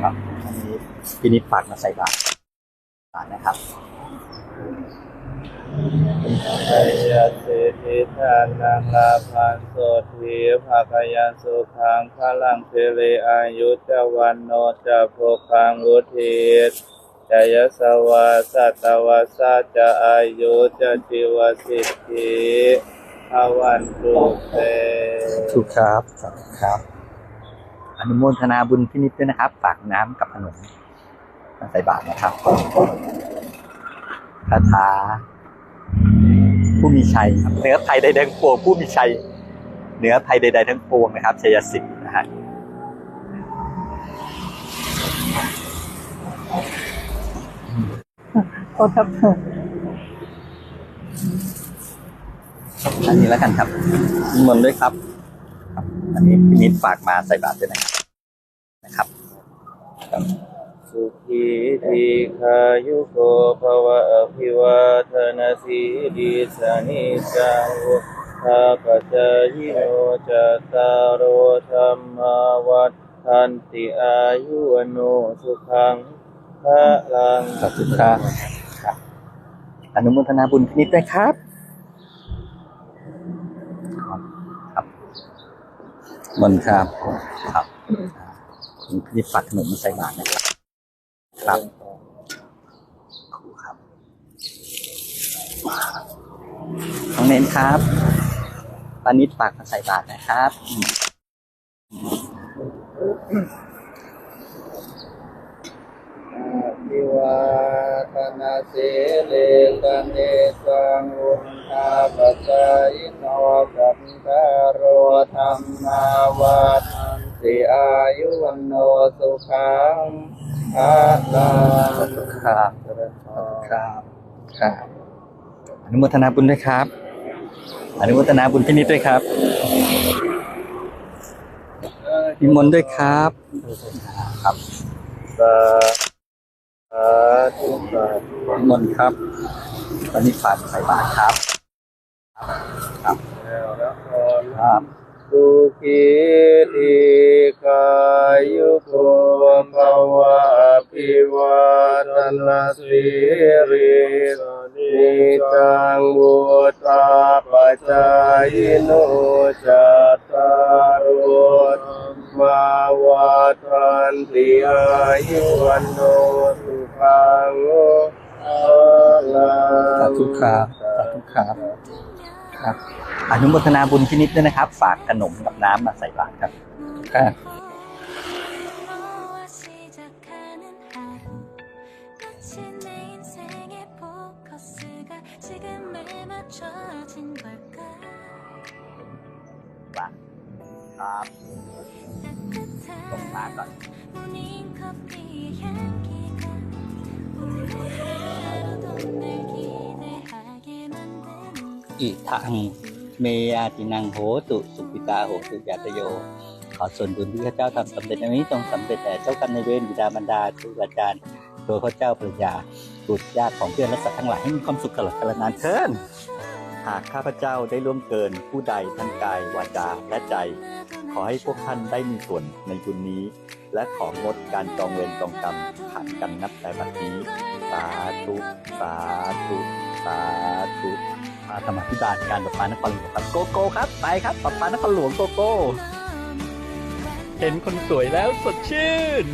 ครับอันนี้พินิจฝากมาใส่บาตรบาตรนะครับไยสิทธิทานังลาภันโสทีภาคยันสุขังพลังเทเลอายุจวันโนจะโภคังวุทิตจยสวาสัตวาสัจจะอายุจะจิวสิทธิภวันตุเตถูกครับครับ อนุโมทนาบุญพินิจด้วยนะครับ ฝากน้ำกับขนมมาใส่บาตรนะครับคาถาผู้มีชัยครับเหนือภัยใดๆทั้งปวงผู้มีชัยเหนือภัยใด ๆ ทั้งปวงนะครับชัยสิทธิ์นะฮะโทษครับอันนี้แล้วกันครับนิมนต์ด้วยครับครับ อันนี้พินิจฝากมาใส่บาตรด้วยนะครับนะครับครับสุขีทีขายุโกภวะอภิวาทนาสีลิสานิจังวุธาปจายโนจัตตารโอธรรมาวัฏทันติอายุวโนสุขังพระลังขอบคุณครับครับอนุโมทนาบุญพินิจด้วยครับครับครับ มนครับ ครับพินิจฝากขนมมาใส่บาตรนะครับ ครับครูครับน้องเน้นครับปานิดฝากมาใส่บาตรนะครับอืมอภิวาท นาสีเลกันเนสังวุธาปัจจายโนกัตตารโอธรรมาวัฏทันติอายุวันโนสุขังพระลังครับครับครับอนุโมทนาบุญด้วยครับ อนุโมทนาบุญพินิจด้วยครับนิมนด้วยครับครับ นินต์ครับตอนนี้ฝากใส่บาตรครับ ครับแล้วนะพรครับสุขีทีกายุโกภวะอภิวาทนาสิริสนิจังวุตาปัจจายโนจัตตารโอมาวัฏันติอายุวันโนสุขัง ธุครับสาธุครับครับอนุโมทนาบุญพินิจด้วยนะครับ ฝากขนมกับน้ำมาใส่บาตรครับครับครับตรงมาก่อน อิทังเมยาตินังโหตุสุปิตาโหตุยาตโย ขอส่วนบุญที่ข้าเจ้าทำสำเร็จในนี้จงสำเร็จแต่เจ้ากรรมในเวรบิดามารดาครูอาจารย์ตัวข้าเจ้าภรรยาบุตรญาติของเพื่อนและสัตว์ทั้งหลายให้มีความสุขตลอดกาลนานเทินหากข้าพเจ้าได้ล่วงเกินผู้ใดทั้งกายวาจาและใจ ขอให้พวกท่านได้มีส่วนในบุญนี้ และของงดการจองเวรจองกรรมขาดกันนับแต่บัดนี้ สาธุ สาธุ สาธุาธรรมาธิบาลการประปานครหลวงครับโกโก้ครับไปครับประปานครหลวงโกโก้ เห็นคนสวยแล้วสดชื่น